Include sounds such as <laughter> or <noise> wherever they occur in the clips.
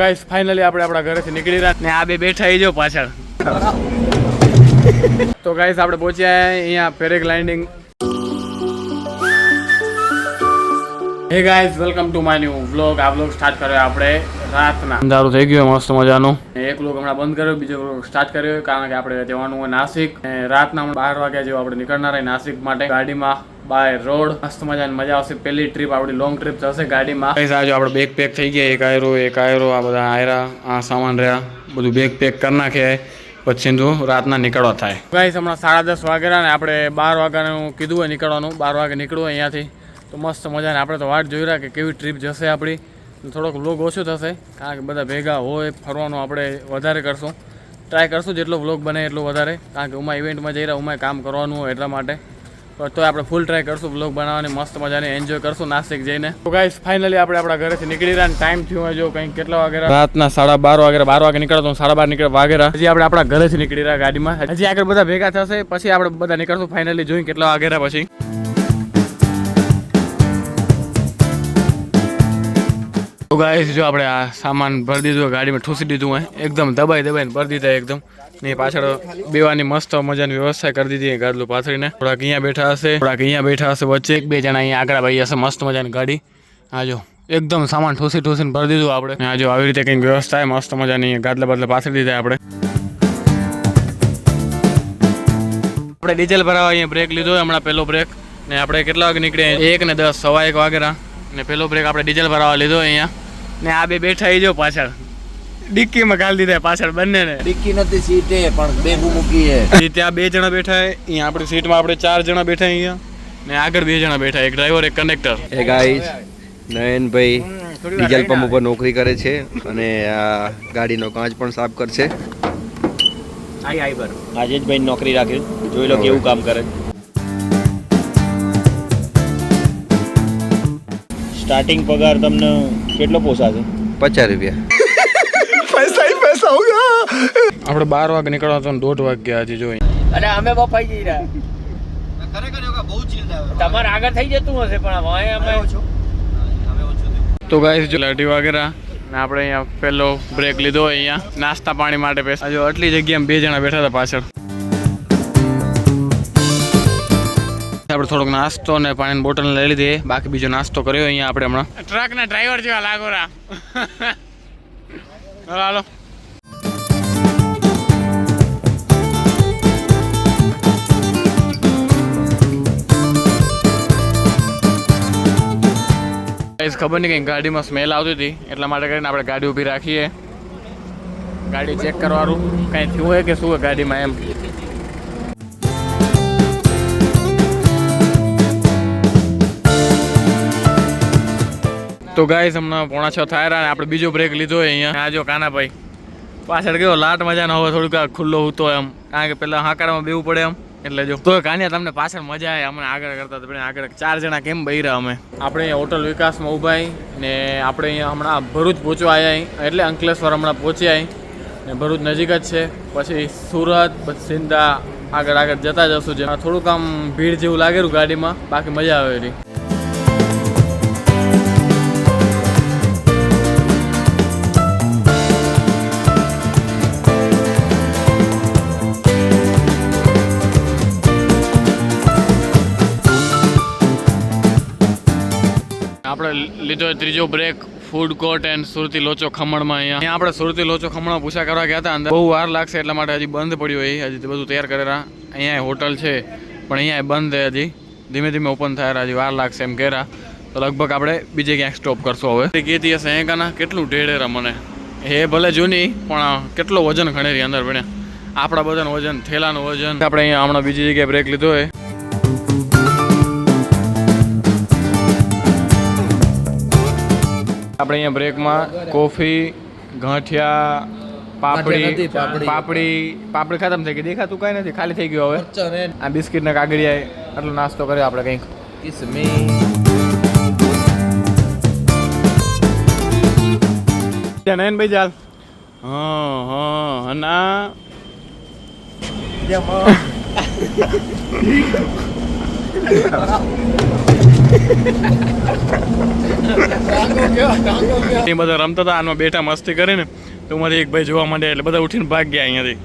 Guys finally આપણે આપણા ઘરેથી નીકળી રહ્યા ને આ બે બેઠા આવી જો પાછળ. તો ગાઈસ આપણે પહોંચ્યા અહીંયા paragliding hey guys welcome to my new vlog આ વ્લોગ સ્ટાર્ટ કર્યો આપણે રાતના. અંધારું થઈ ગયું, મસ્ત મજાનું. એક વ્લોગ હમણાં બંધ કર્યો, બીજો વ્લોગ સ્ટાર્ટ કર્યો, કારણ કે આપણે જવાનું હોય નાસિક. રાતના હમણાં બાર વાગ્યા જેવું આપણે નીકળનાર નાસિક માટે ગાડીમાં. By road. મસ્ત મજાની મજા આવશે. પહેલી ટ્રીપ આપણી લોંગ ટ્રીપ થશે ગાડીમાં. કઈ સાજો આપણે બેગ પેક થઈ ગયા. એક આયરો એક આયરો આ બધા આયરા આ સામાન રહ્યા. બધું બેગ પેક કરી નાખે. પછી રાતના નીકળવા થાય. ગાઈસ હમણાં સાડા દસ વાગ્યા ને આપણે બાર વાગ્યાનું કીધું હોય નીકળવાનું. બાર વાગે નીકળવું હોય અહીંયાથી. તો મસ્ત મજાને આપણે તો વાટ જોઈ રહ્યા કે કેવી ટ્રીપ જશે આપણી. થોડોક વ્લોગ ઓછો થશે કારણ કે બધા ભેગા હોય ફરવાનું આપણે વધારે કરશું. ટ્રાય કરશું જેટલો વ્લોગ બને એટલો વધારે. કારણ કે ઉમા ઇવેન્ટમાં જઈ રહ્યા ઉમા કામ કરવાનું હોય એટલા માટે. તો આપણે ફૂલ ટ્રાય કરશું બ્લોગ બનાવવાની મસ્ત મજાની એન્જોય કરશું નાસિક જઈને. તો ગાઈસ ફાઇનલી આપણે આપણા ઘરેથી નીકળી રહ્યા ટાઈમ થયો હોય જો કંઈક કેટલા વાગે રાતના સાડા બાર વાગે બાર વાગે નીકળતો સાડા બાર નીકળે વાગે હજી આપણે આપણા ઘરેથી નીકળી રહ્યા ગાડીમાં. હજી આગળ બધા ભેગા થશે પછી આપણે બધા નીકળશું ફાઇનલી જોઈ કેટલા વાગે પછી. તો ગાઈસ જો આપણે આ સામાન ભરી દીધું ગાડીમાં ઠૂસી દીધું હોય એકદમ દબાઈ દબાઈને ભરી દીધા એકદમ. ને પાછળ બેવાની મસ્ત મજાની વ્યવસ્થા કરી દીધી ગાડલું પાથરીને. થોડાક અહીંયા બેઠા હશે, થોડાક અહીંયા બેઠા હશે વચ્ચે. એક બે જણા અહીંયા આગળ ભાઈ હશે, મસ્ત મજાની ગાડી. આજો એકદમ સામાન ઠૂસી ઠોસીને ભરી દીધું આપણે. જો, આવી રીતે કંઈક વ્યવસ્થા મસ્ત મજાની ગાદલા બાદલા પાથરી દીધા આપણે. આપણે ડીઝલ ભરાવા અહીંયા બ્રેક લીધો, હમણાં પહેલો બ્રેક ને આપણે કેટલા વાગે નીકળ્યા એક ને દસ, સવા એક વાગેરા. ને પહેલો બ્રેક આપણે ડીઝલ ભરાવા લીધો અહીંયા. ને આ બે બેઠા આવી જાઓ પાછળ. ડિક્કીમાં ગાલી દીધા પાછળ બંનેને. ડિક્કી નથી સીટે પણ બે મૂકી હે ત્યાં બે જણા બેઠા છે. અહીંયા આપણી સીટમાં આપણે ચાર જણા બેઠા અહીંયા. ને આગળ બે જણા બેઠા એક ડ્રાઈવર એક કનેક્ટર એ ગાઈસ નયનભાઈ ડીઝલ પંપ ઉપર નોકરી કરે છે અને આ ગાડીનો કાચ પણ સાફ કરશે. રાજેશભાઈ નોકરી રાખ્યું જોઈ લો કેવું કામ કરે. સ્ટાર્ટિંગ પગાર તમને કેટલો પોસાશે? પચાસ રૂપિયા. આપણે બાર વાગે નીકળવા તો દોઢ વાગે ગયા હજી જોઈ. અને અમે બફાઈ જઈ રહ્યા. તમારે આગળ થઈ જતું હશે પણ હવે અમે તો ગાઈસ જો લાઠી વાગેરા ને આપણે અહીંયા પહેલો બ્રેક લીધો હોય અહીંયા. નાસ્તા પાણી માટે હજુ આટલી જગ્યામાં બે જણા બેઠા હતા પાછળ. આપણે થોડોક નાસ્તો ને પાણીની બોટલ લઈ લીધી. બાકી બીજો નાસ્તો કર્યો અહીંયા આપણે હમણાં. ટ્રકના ડ્રાઈવર જેવા લાગોરા રા. <laughs> હાલો. ગાઈસ ખબર નહીં કંઈ ગાડીમાં સ્મેલ આવતી હતી. એટલા માટે કરીને આપણે ગાડી ઊભી રાખીએ. ગાડી ચેક કરવાનું. કંઈ થયું હોય કે શું હોય ગાડીમાં એમ. તો ગાઈઝ હમણાં પોણા છ થાય રહ્યા આપણે બીજો બ્રેક લીધો હોય અહીંયા. આ જો કાનાભાઈ. પાછળ કેવો લાટ મજાનો હવે થોડુંક ખુલ્લો હતો એમ. કારણ કે પહેલાં હાંકારામાં બેવું પડે એમ. એટલે જો. તો કાન્યા, તમને પાછળ મજા આવે. અમને આગળ કરતા તો પણ આગળ ચાર જણા કેમ બૈરા અમે? આપણે અહીંયા હોટલ વિકાસમાં ઊભા ને આપણે અહીંયા હમણાં ભરૂચ પહોંચવા આવ્યા એટલે અંકલેશ્વર હમણાં પહોંચ્યા ને ભરૂચ નજીક જ છે. પછી સુરત સિંધા આગળ આગળ જતા જશું. જે થોડુંક આમ ભીડ જેવું લાગેલું ગાડીમાં. બાકી મજા આવે આપણે લીધો ત્રીજો break food court and Surati locho ખમણમાં અહીંયા. અહીંયા આપણે સુરતી લોચો ખમણમાં પૂછા કરવા ગયા હતા, અંદર બહુ વાર લાગશે એટલા માટે હજી બંધ પડ્યું હોય હજી બધું તૈયાર કરેલા. અહીંયા હોટલ છે, પણ અહીંયા બંધ હજી. ધીમે ધીમે ઓપન થયા હજી વાર લાગશે એમ કહેરા. તો લગભગ આપણે બીજે ક્યાંક સ્ટોપ કરશું હવે. કહેતી હશે અહીંયા કાના, કેટલું ઢેરેરા મને. એ ભલે જૂની, પણ કેટલો વજન ઘણેરી અંદર ભણ્યા. આપણા બધાનું વજન, થેલાનું વજન. આપણે અહીંયા હમણાં બીજી જગ્યાએ બ્રેક લીધો હોય આપણે અહીંયા બ્રેકમાં કોફી ગાંઠિયા પાપડી પાપડી. પાપડી પાપડી ખતમ થઈ ગઈ. દેખાતું કઈ નથી ખાલી થઈ ગયું હવે. આ બિસ્કિટ ને કાગડિયા આટલો નાસ્તો કર્યો આપણે કંઈક. કિસમી નયન ભાઈ ચાલ. હા હા હના <laughs> એ બધા રમતા હતા, આમાં બેઠા મસ્તી કરીને. તો મારી એક ભાઈ જોવા માંડ્યા એટલે બધા ઉઠીને ભાગ ગયા અહીંયાથી.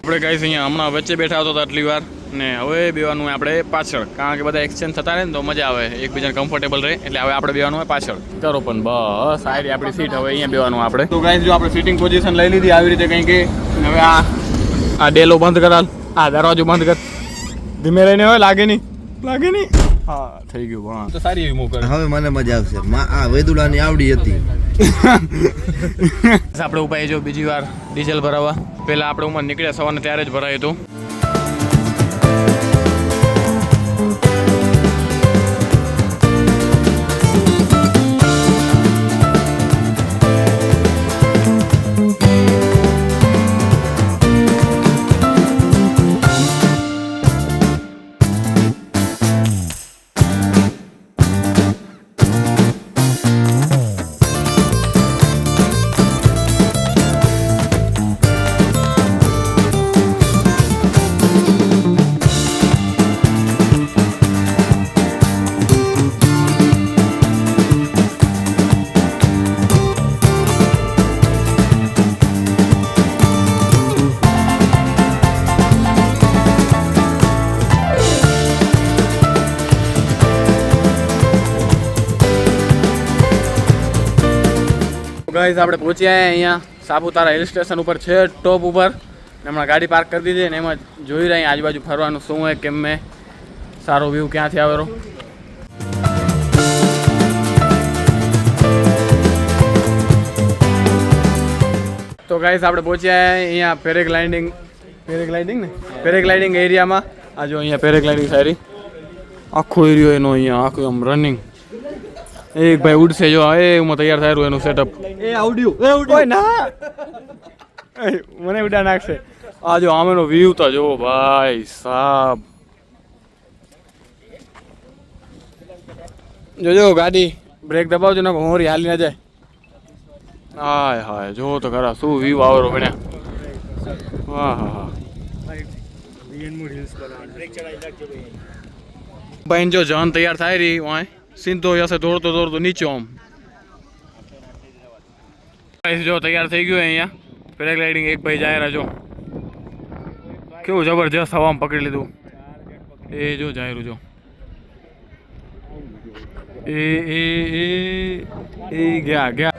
આપણે કહીશ અહીંયા હમણાં વચ્ચે બેઠા હતો આટલી વાર. ને હવે બેવાનું આપણે પાછળ. કારણ કે બધા એક્સચેન્જ થતા રહે ને તો મજા આવે. એકબીજાને કમ્ફર્ટેબલ રહે. એટલે હવે આપણે બેવાનું હોય પાછળ. કરો પણ બસ. આ રહી આપણી સીટ હવે અહીંયા બેવાનું આપણે. તો ગાઈસ જો આપણે સીટિંગ પોઝિશન લઈ લીધી આવી રીતે કંઈ કે હવે આ આ ડેલો બંધ કરાલ. આ દરવાજો બંધ કર. ધીમે લઈને હોય, લાગે નહીં. લાગે નહીં? હા થઈ ગયું હા તો સારી એવી મોકલ હવે મને મજા આવશે. મા આ વેદુડાની આવડી હતી. <laughs> આપણે ઉપાય જો બીજી વાર ડીઝલ ભરાવવા પહેલા આપણે ઉમર નીકળ્યા સવારને ત્યારે જ ભરાયું હતું. ગાઈઝ આપણે પહોંચ્યા અહીંયા સાપુતારા હિલ સ્ટેશન ઉપર છે ટોપ ઉપર. ને હમણાં ગાડી પાર્ક કરી દીધી ને એમાં જોઈ રહ્યા આજુબાજુ ફરવાનું શું હોય, કેમ મેં સારો વ્યૂ ક્યાંથી આવેલો. તો ગાઈઝ આપણે પહોંચ્યા અહીંયા પેરેગ્લાઇડિંગ પેરેગ્લાઇડિંગ ને? પેરેગ્લાઇડિંગ એરિયામાં આ જો અહીંયા પેરેગ્લાઇડિંગ સારી. આખો એરિયો એનો અહીંયા, આખું આમ રનિંગ એક ભાઈ ઉડશે જો એ હું તૈયાર થાય એનું સેટઅપ એ આવડ્યું એ આવડ્યું ના. મને ઉડા નાખશે. આ જો આમેનો વ્યૂ તો જો ભાઈ સાબ. જોજો ગાડી બ્રેક દબાવજો ને હોરી હાલી ના જાય. હાય હાય જો તો ખરા શું વ્યૂ આવરો બન્યા વાહ હા હા. ભાઈ જો જવાન તૈયાર થાય રહી વાય. સીધો જશે દોડતો દોડતો નીચે આમ. જો તૈયાર થઈ ગયું અહીંયા. પેરાગ્લાઇડિંગ એક ભાઈ જાય જો. કેવું જબરજસ્ત હવામાં પકડી લીધું. એ જો જાહેર જો. એ એ એ, ગયા ગયા.